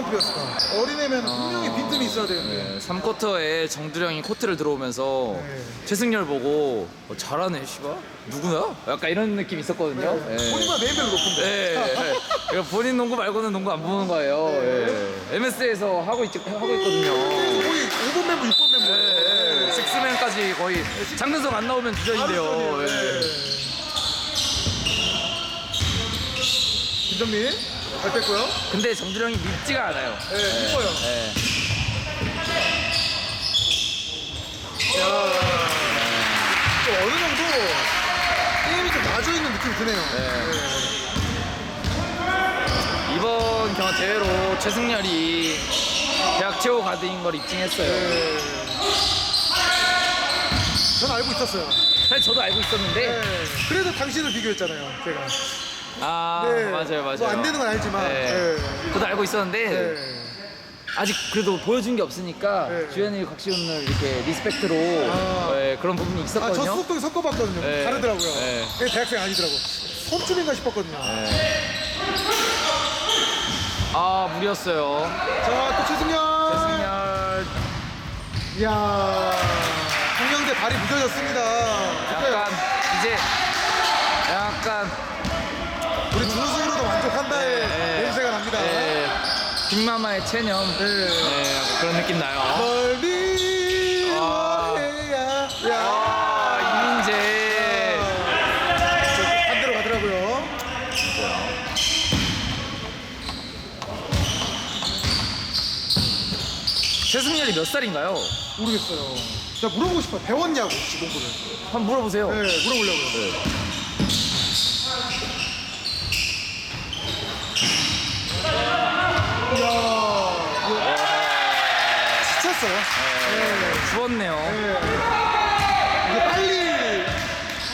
선택이었을까? 어린애면 분명히 빈틈이 있어야 되는데. 네, 3쿼터에 정두령이 코트를 들어오면서 네. 최승열 보고 어, 잘하네 씨발 누구야? 약간 이런 느낌이 있었거든요. 네. 본인보다 네임밸류 높은데. 네, 네. 그러니까 본인 농구 말고는 농구 안 보는 거예요. 네. MS에서 하고 있 하고 있거든요. 거의 5번 멤버, 6번 멤버. 네, 네. 식스맨까지 거의 장근석 안 나오면 주전인데요. 네. 김정민 잘 뺐고요. 근데 정두령이 밉지가 않아요. 네, 이뻐요. 네. 야, 또 어느 정도 게임이 좀 나아져 있는 느낌이 드네요. 이번 경화 대회로 최승열이 대학 최고 가드인 걸 입증했어요. 네. 전 알고 있었어요. 사실 저도 알고 있었는데 네. 그래도 당신을 비교했잖아요, 제가. 아 네. 맞아요 맞아요. 뭐안 되는 건 알지만. 네. 네. 저도 알고 있었는데 네. 아직 그래도 보여준 게 없으니까 네. 주현이 곽시훈을 이렇게 리스펙트로 아. 네, 그런 부분이 아, 저 있었거든요. 수석동에 섞어봤거든요. 네. 다르더라고요. 네. 네, 대학생 아니더라고. 손춤인가 싶었거든요. 아 무리였어요. 자, 또 최승현. 최승열 이야. 홍명대 발이 무뎌졌습니다. 약간 이제 약간 우리 준우승으로도 만족한다의 네. 냄새가 납니다. 네, 빅마마의 체념 네. 네, 그런 느낌 나요. 멀리 아. 와야. 야. 아 이민재 저 반대로 가더라고요. 최승열이 몇 살인가요? 모르겠어요. 자, 물어보고 싶어요. 배웠냐고, 혹시 농구를. 한번 물어보세요. 네, 물어보려고요. 이야. 네. 죽었네요. 네. 이게 빨리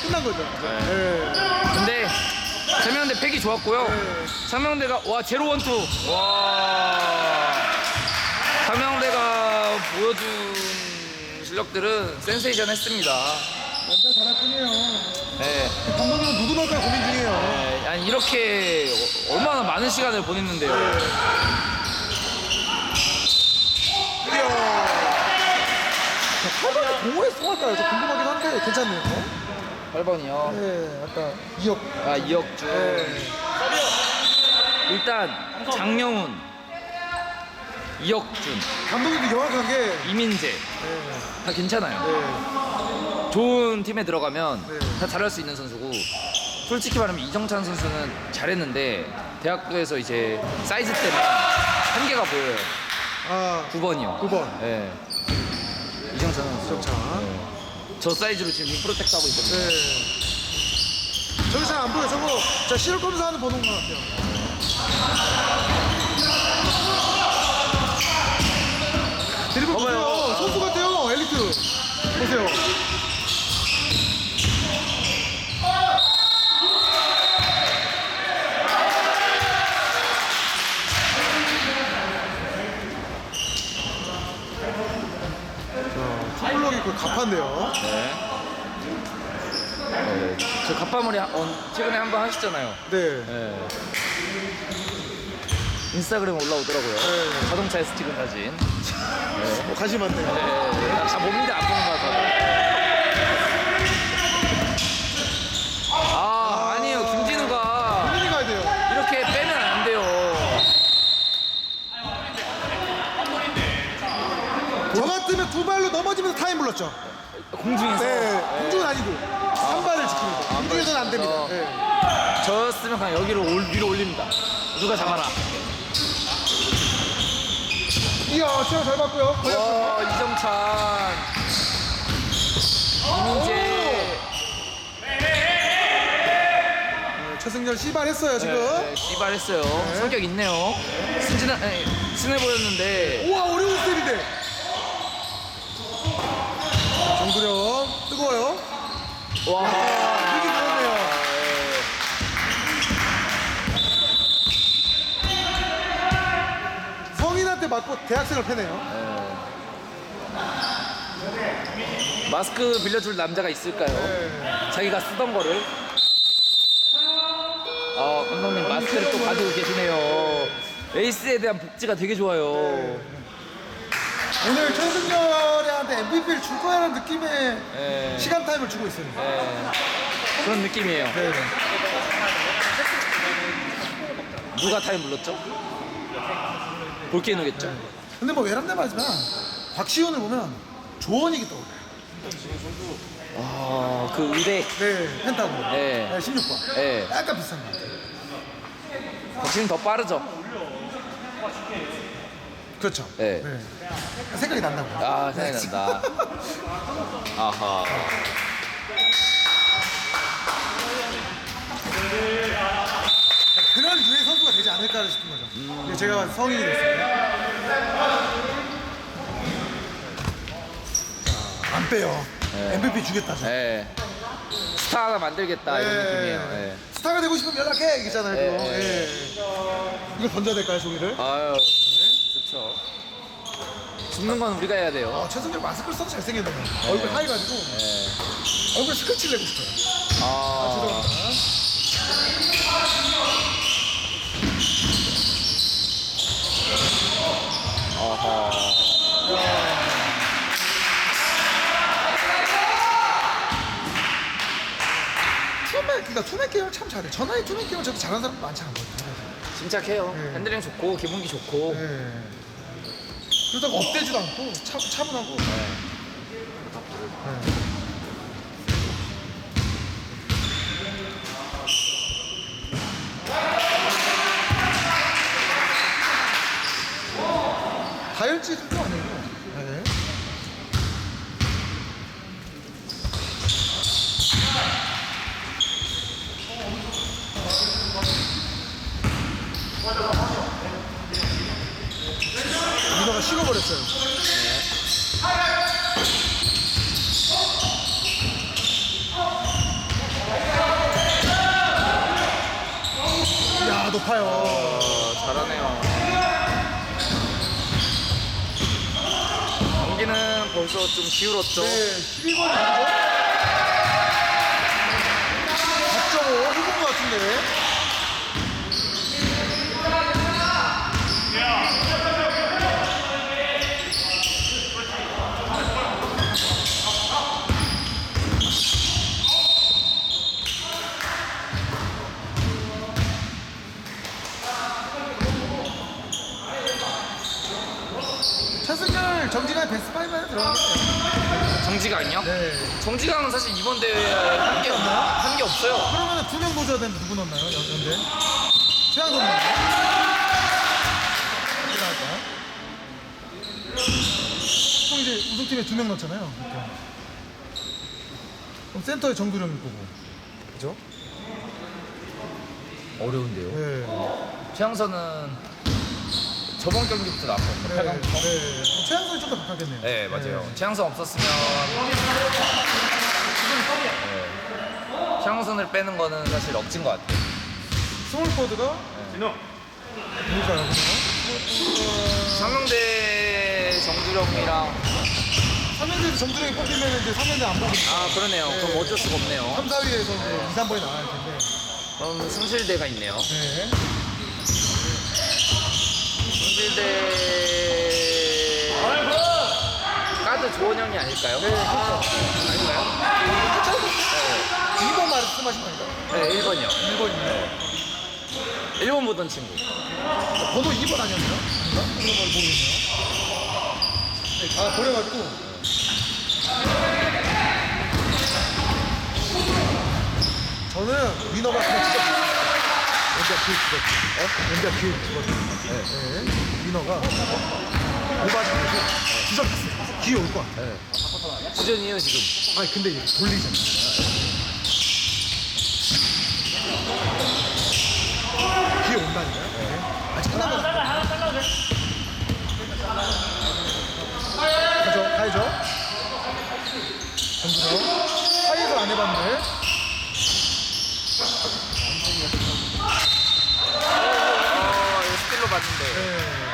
끝난 거죠. 네. 근데 세명대 팩이 좋았고요. 네. 상명대가 와 제로 원투 와 상명대가 보여준 실력들은 센세이션 했습니다. 남자 잘할 뿐이에요. 네. 감독님은 누구 넣을까 고민 중이에요. 네, 아니 이렇게 어- 얼마나 많은 시간을 보냈는데요. 8번이 공을 쏘할까요? 궁금하긴 한데 괜찮네요. 8번이요. 네, 아까 2억. 아, 이혁준. 네. 일단 장영훈, 이혁준, 감독님도 영악한 게 이민재 네, 다 괜찮아요. 네, 좋은 팀에 들어가면 네. 다 잘할 수 있는 선수고 솔직히 말하면 이정찬 선수는 잘했는데 대학교에서 이제 사이즈 때문에 한계가 보여요. 아 9번이요. 9번. 예. 이정찬 선수. 정찬. 저 사이즈로 지금 림프로텍트 하고 있거든요. 네. 저기 잘안 보여. 저거 자 시력 검사하는 번호인 것 같아요. 드리블 보세요. 봐봐요. 선수 같아요. 엘리트. 보세요. 자, 투블럭이 그 갑한데요. 네. 네. 저 갑바머리 한- 어, 최근에 한 번 하셨잖아요. 네. 네. 인스타그램 올라오더라고요. 네. 자동차에서 찍은 사진. 어, 관심 많네요. 네. 다 몸인데 안거 같아요. 아, 아니에요. 김진우가 본인이 가야 돼요. 이렇게 빼면 안 돼요. 저 같으면 두 발로 불렀죠. 공중에서. 네, 공중은 아니고 한 발을 지킵니다. 공중에서는 안 됩니다. 어. 네. 저였으면 그냥 여기로 올, 위로 올립니다. 누가 잡아라. 이야, 체어 잘 봤고요. 와, 이정찬. 이민재. 네, 최승열 씨발했어요 지금. 네, 씨발했어요. 성격 있네요. 순진한, 아니, 순해 보였는데. 우와 어려운 스텝인데. 정두령 뜨거워요. 와. 되게 그렇네요. 성인한테 맞고 대학생을 패네요. 마스크 빌려줄 남자가 있을까요? 네. 자기가 쓰던 거를. 아, 감독님 마스크를 또 가지고 계시네요. 에이스에 대한 복지가 되게 좋아요. 오늘 최승 열한테 MVP를 줄 거야라는 느낌의 예. 시간 타임을 주고 있어요. 예. 그런 느낌이에요. 네. 누가 타임 불렀죠? 볼케이노겠죠? 근데 뭐 외람돼 말지만 곽시훈을 보면 조원이기 떠올라요. 아, 그 의대. 네, 펜타고. 네. 네, 16번. 네. 약간 비슷한 것 같아요. 박신은 더 빠르죠? 그렇죠. 네. 생각이 난다고. 아, 생각이 난다. 아하. 그런 류의 선수가 되지 않을까 싶은 거죠. 근데 제가 성인이. 자, 안 빼요. 네. MVP 주겠다죠. 예. 스타 하나 만들겠다, 이런 네. 느낌이에요. 예. 스타가 되고 싶으면 연락해 이잖아요 네, 그거. 네. 예. 이거 던져야 될까요 종이를? 아유. 죽는 건 우리가 해야 돼요. 아, 최승길 마스크를 써도 잘생겼네요. 얼굴 하얘가지고 예. 얼굴 스크치 내고 싶어요. 아, 죄송합니다. 아하. 투맨, 그러니까 투맨 게임을 참 잘해. 전화의 투맨 게임을 저렇게 잘하는 사람 많지 않거든요. 침착해요. 네. 핸들링 좋고, 기분기 좋고. 네. 그렇다고 업되지도 않고 차, 차분하고. 네. 네. 다혈질 정도 아니에요. 네. 민호가 식어버렸어요. 어, 잘하네요. 경기는 벌써 좀 기울었죠? 네, 12번 아니죠? 4.5 해본 것 같은데. 최승열 정진환 베스트 5 안에 들어가겠네요. 정지강이요? 네. 정지강은 사실 이번 대회에 한게 한게 없어요. 그러면 두명 노져야 되는데 누구 넣나요? 연- 연대? 넣나요? 어디 나갈까요? 보통 이제 우승팀에 두 명 넣잖아요. 보통. 그럼 센터에 정두령일 거고. 그죠? 어려운데요. 네. 최양선은 저번 경기부터 나왔거든요. 네. 8강. 네. 최양선이 좀더 가깝겠네요. 네, 맞아요. 최양선 없었으면 네. 최양선을 빼는 거는 사실 억진 것 같아요. 스몰포드가 진호. 누굴까요? 상명대 정두령이랑 3년대에서 정두령이 뽑히면 이제 3년대 안 뽑히죠. 아 그러네요. 그럼 어쩔 수가 없네요. 3, 4위에서 이제 2, 3번이 나와야 할 텐데. 그럼 순실대가 있네요. 네. 순실대 가드 조원영이 아닐까요? 네, 그렇죠. 아닌가요? 2번 말씀하신 건가요? 네, 1번이요. 1번이요. 1번 보던 친구. 번호 2번 아니었나요? 걸 모르겠네요. 네, 아, 버려가지고. 저는 위너가 그냥 진짜 연비아 기회 주거든요. 어? 연비아 기회 주거든요. 네. 네. 위너가 오바지고 주저했어요. 기회 올 거야. 네. 주전이에요 지금. 아니, 근데 이제 돌리잖아. 기회 온다니까요. 네. 아직 끝난 건 아니에요. 가죠, 가야죠. 정주성. 사이에서 안 해봤는데. 어, 이거 스틸로 봤는데. 네.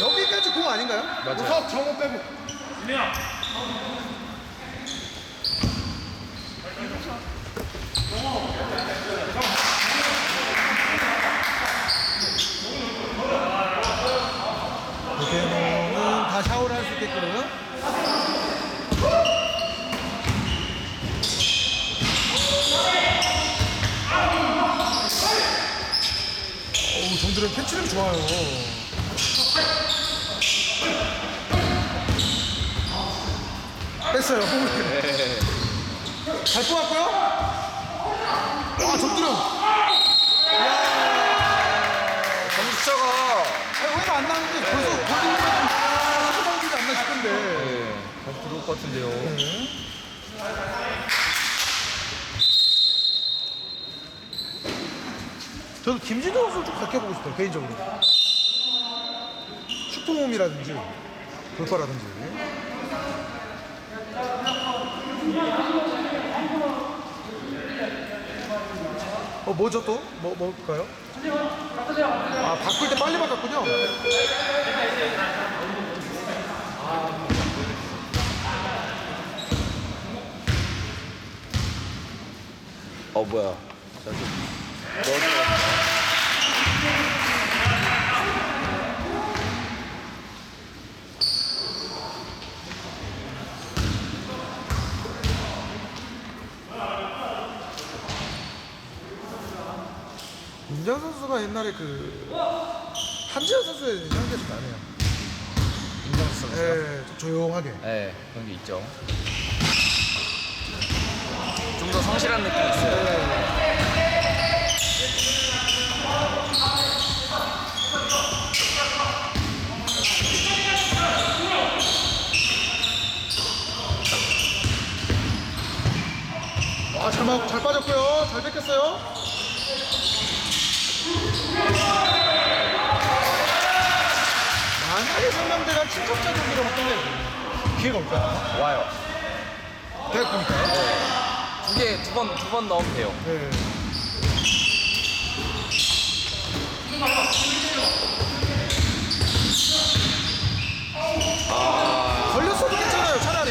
여기까지 공 아닌가요? 맞아요. 우석 정우 빼고. 대태호는 다 샤워를 할 수 있게끔. 오, 정들은 캐치력 좋아요. 뺐어요. 네. 잘 뽑았고요. 와, 정준영. 점수차가 아니, 왜안 나는데 벌써 골드 소방기지 않나 싶은데. 네. 다시 들어올 것 같은데요. 네. 저도 김진호 선수 좀 가껴보고 싶어요 개인적으로 슈퍼홈이라든지 돌파라든지 어 뭐죠 또? 뭐 뭘까요? 아 바꿀 때 빨리 바꿨군요 어 뭐야? 자, 좀 윤정 선수가 옛날에 그 한지현 선수의 향기가 좀 나네요 임정수 선수. 예, 좀 조용하게 네, 그런 게 있죠. 좀 더 성실한 느낌이 있어요. 아, 잘, 막, 잘 빠졌고요. 잘 뺏겼어요. 만약에 상남대가 친척자 경기로 끝내고 기회가 올까요? 와요. 대학 보니까요. 두 개, 두 번, 두 번 넣으면 돼요. 네. 걸렸어도 괜찮아요, 차라리.